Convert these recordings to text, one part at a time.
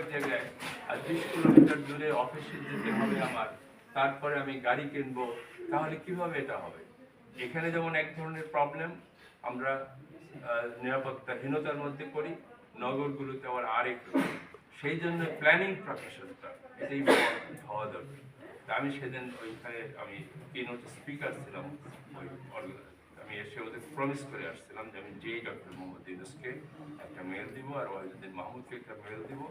এক জায়গায়, আর বিশ কিলোমিটার দূরে অফিসে যেতে হবে আমার, তারপরে আমি গাড়ি কিনবো, তাহলে কীভাবে এটা হবে? এখানে যেমন এক ধরনের প্রবলেম আমরা নিরাপত্তাহীনতার মধ্যে করি নগরগুলোতে আবার আরেক। সেই জন্য প্ল্যানিং প্রফেশনটা এটাই হওয়া দরকার। তা আমি সেদিন ওইখানে আমি কিনোট স্পিকার ছিলাম, ওই আমি এসে ওদের প্রমিস করে আসছিলাম যে আমি যেই ডক্টর মোহাম্মদ ইউনুসকে একটা মেল দিব, আর ওয়াহিদুদ্দিন মাহমুদকে একটা মেল দিব।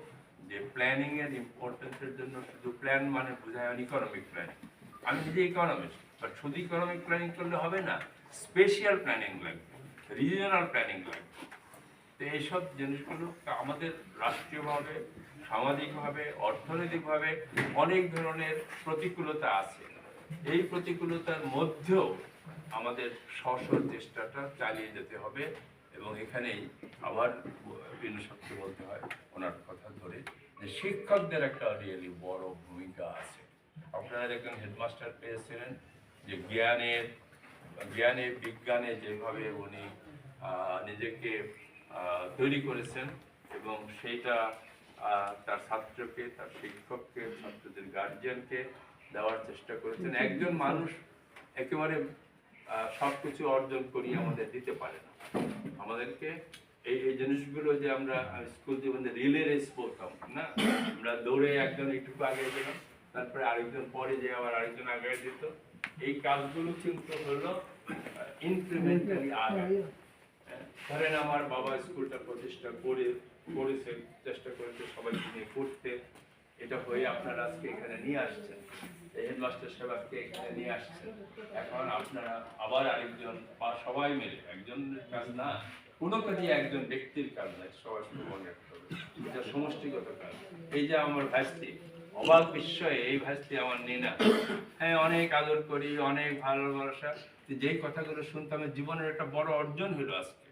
যে প্ল্যানিং এর ইম্পর্টেন্সের জন্য শুধু প্ল্যান মানে বোঝায় ইকোনমিক প্ল্যানিং আমি নিজে ইকোনমিস্ট বাট শুধু ইকোনমিক প্ল্যানিং করলে হবে না স্পেশাল প্ল্যানিং লাগবে রিজিওনাল প্ল্যানিং লাগবে। তো এইসব জিনিসগুলো আমাদের রাষ্ট্রীয়ভাবে, সামাজিকভাবে, অর্থনৈতিকভাবে অনেক ধরনের প্রতিকূলতা আছে। এই প্রতিকূলতার মধ্যেও আমাদের স্ব চেষ্টাটা চালিয়ে যেতে হবে। এবং এখানেই আবার সত্যি বলতে হয় ওনার কথা ধরে যে শিক্ষকদের একটা রিয়েলি বড় ভূমিকা আছে। আপনারা দেখবেন হেডমাস্টার পেয়েছিলেন যে জ্ঞানের জ্ঞানে বিজ্ঞানে যেভাবে উনি নিজেকে তৈরি করেছেন এবং সেইটা তার ছাত্রকে তার শিক্ষককে ছাত্রদের গার্জিয়ানকে দেওয়ার চেষ্টা করেছেন। একজন মানুষ একেবারে আহ, সবকিছু অর্জন করি আমাদের দিতে পারে না। আমাদেরকে এই এই জিনিসগুলো যে আমরা স্কুল জীবনে রিলে রেস করতাম না? আমরা দৌড়ে একজন একটু আগে গেলাম তারপরে আরেকজন পরে যে আবার আরেকজন আগে দিত। এই কাজগুলো কিন্তু হলো ইনক্রিমেন্টালি আগে হ্যাঁ, ধরেন আমার বাবা স্কুলটা প্রতিষ্ঠা করে করেছে চেষ্টা করেছে সবাইকে নিয়ে করতে। এটা হয়ে আপনারা আজকে এখানে নিয়ে আসছেন। হেডমাস্টার সাহেব আজকে এখানে নিয়ে আসছেন। এখন আপনারা আবার আরেকজন সবাই মিলে একজনের কাজ না একজন ব্যক্তির কাজ নয় সবার মনে রাখতে হবে সমষ্টিগত কাজ এই যে আমার ভাস্তি অবাক বিস্ময়ে এই ভাস্তি আমার নিনা। হ্যাঁ অনেক আদর করি, অনেক ভালোবাসা। যেই কথাগুলো শুনতাম জীবনের একটা বড় অর্জন হলো আজকে।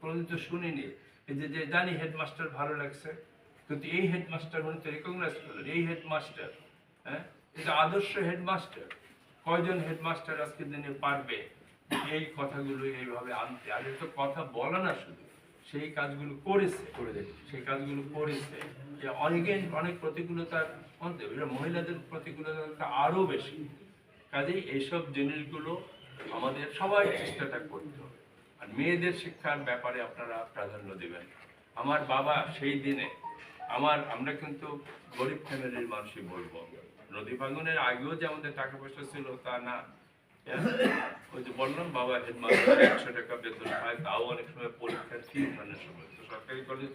কোনোদিন তো শুনিনি। যে যে জানি হেডমাস্টার ভালো লাগছে, কিন্তু এই হেডমাস্টার উনি তো রেকগনাইজ করলেন। এই হেডমাস্টার হ্যাঁ এটা আদর্শ হেডমাস্টার। কয়জন হেডমাস্টার আজকের দিনে পারবে? এই কথাগুলো এইভাবে আনতে আগে তো কথা বলা না শুধু সেই কাজগুলো করেছে। করে দেখি সেই কাজগুলো করেছে যে অনেকে অনেক প্রতিকূলতার মধ্যে মহিলাদের প্রতিকূলতা আরও বেশি। কাজেই এইসব জিনিসগুলো আমাদের সবাই চেষ্টাটা করতে হবে। আর মেয়েদের শিক্ষার ব্যাপারে আপনারা প্রাধান্য দেবেন। আমার বাবা সেই দিনে আমার আমরা কিন্তু গরিব ফ্যামিলির মানুষই বলব। নদী ভাঙনের আগেও যে আমাদের টাকা পয়সা ছিল তা না? ওই যে বললাম, বাবা হেডমাস্টার একশো টাকা বেতন পায়, তাও অনেক সময় পরীক্ষার ফি উঠানোর সময়। তো সরকারি কলেজ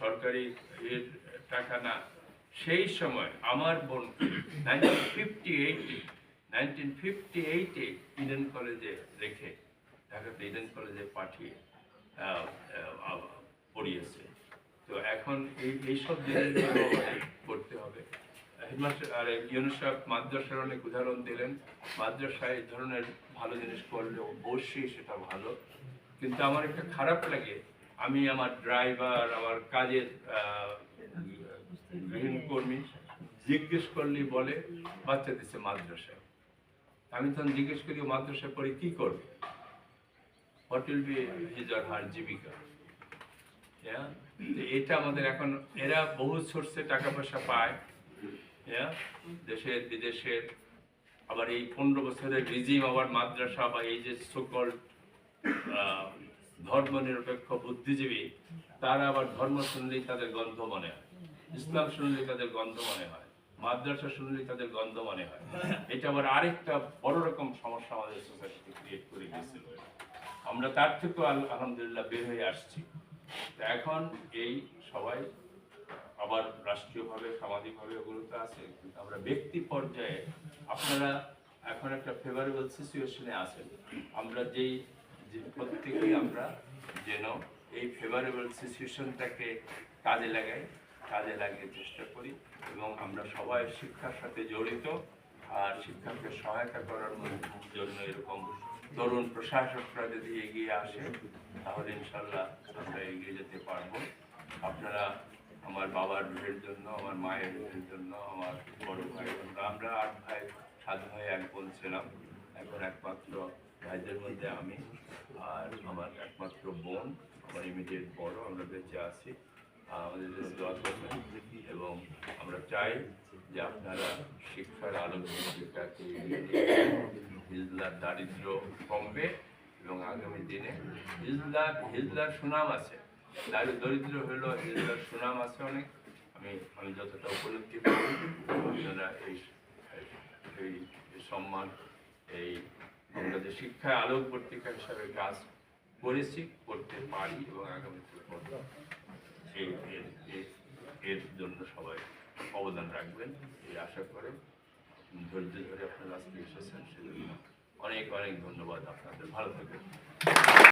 সরকারি এর টাকা না। সেই সময় আমার বোন নাইনটিন ফিফটি এইটে নাইনটিন ফিফটি এইটে ইডেন কলেজে রেখে, ঢাকাতে ইডেন কলেজে পাঠিয়ে পড়িয়েছে। তো এখন এই, এইসব জিনিসগুলো হেডমাস্টার আর ইউনুসাফ মাদ্রাসার অনেক উদাহরণ দিলেন। মাদ্রাসায় এই ধরনের ভালো জিনিস করলে অবশ্যই সেটা ভালো। কিন্তু আমার একটা খারাপ লাগে, আমি আমার ড্রাইভার, আমার কাজের গৃহকর্মী জিজ্ঞেস করলেই বলে, বাচ্চা দিচ্ছে মাদ্রাসায়। আমি তখন জিজ্ঞেস করি, ও মাদ্রাসায় পড়ে কি করবে? What will be his her জীবিকা? Yeah? এটা আমাদের এখন, এরা বহু সোর্সে টাকা পয়সা পায়। Yeah? দেশের বিদেশের আবার এই পনেরো বছরের রিজিম আবার মাদ্রাসা বা এই যে সকল ধর্ম নিরপেক্ষ বুদ্ধিজীবী, তারা আবার ধর্ম শুনলেই তাদের গন্ধ মনে হয়। ইসলাম শুনলেই তাদের গন্ধ মনে হয়। মাদ্রাসা শুনলেই তাদের গন্ধ মনে হয়। এটা আবার আরেকটা বড় রকম সমস্যা আমাদের সোসাইটিতে ক্রিয়েট করে দিয়েছিল। আমরা তার থেকেও আলহামদুলিল্লাহ বের হয়ে আসছি। এখন এই সবাই আবার রাষ্ট্রীয়ভাবে, সামাজিকভাবে ওগুলো তো আছে, কিন্তু আমরা ব্যক্তি পর্যায়ে আপনারা এখন একটা ফেভারেবল সিচুয়েশনে আছেন। আমরা যেই, যে প্রত্যেকেই আমরা যেন এই ফেভারেবল সিচুয়েশনটাকে কাজে লাগাই, কাজে লাগিয়ে চেষ্টা করি এবং আমরা সবাই শিক্ষার সাথে জড়িত আর শিক্ষাকে সহায়তা করার জন্য এরকম তরুণ প্রশাসকরা যদি এগিয়ে আসে, তাহলে ইনশাল্লাহ আমরা এগিয়ে যেতে পারব। আপনারা আমার বাবার রুহের জন্য, আমার মায়ের রুহের জন্য, আমার বড় ভাই আমরা আট ভাই, সাত ভাই, এক বোন ছিলাম। এখন একমাত্র ভাইদের মধ্যে আমি আর আমার একমাত্র বোন, আমার ইমিডিয়েট বড়, আমরা বেঁচে আছি। আমাদের দোয়া করবেন চাই যে আপনারা শিক্ষার আলোক শিক্ষাকে হিজলার দারিদ্র কমবে এবং আগামী দিনে হিজলার হিজলার সুনাম আছে। দরিদ্র হলেও হিজলার সুনাম আছে অনেক। আমি আমি যতটা উপলব্ধি করি এই সম্মান, এই আমরা যে শিক্ষায় আলোক পত্রিকা হিসাবে কাজ করেছি, করতে পারি এবং আগামীতে করব। এই এর জন্য সবাই অবদান রাখবেন, এই আশা করে। ধৈর্য ধরে আপনারা আজকে এসেছেন, সেজন্য অনেক অনেক ধন্যবাদ আপনাদের। ভালো থাকবেন।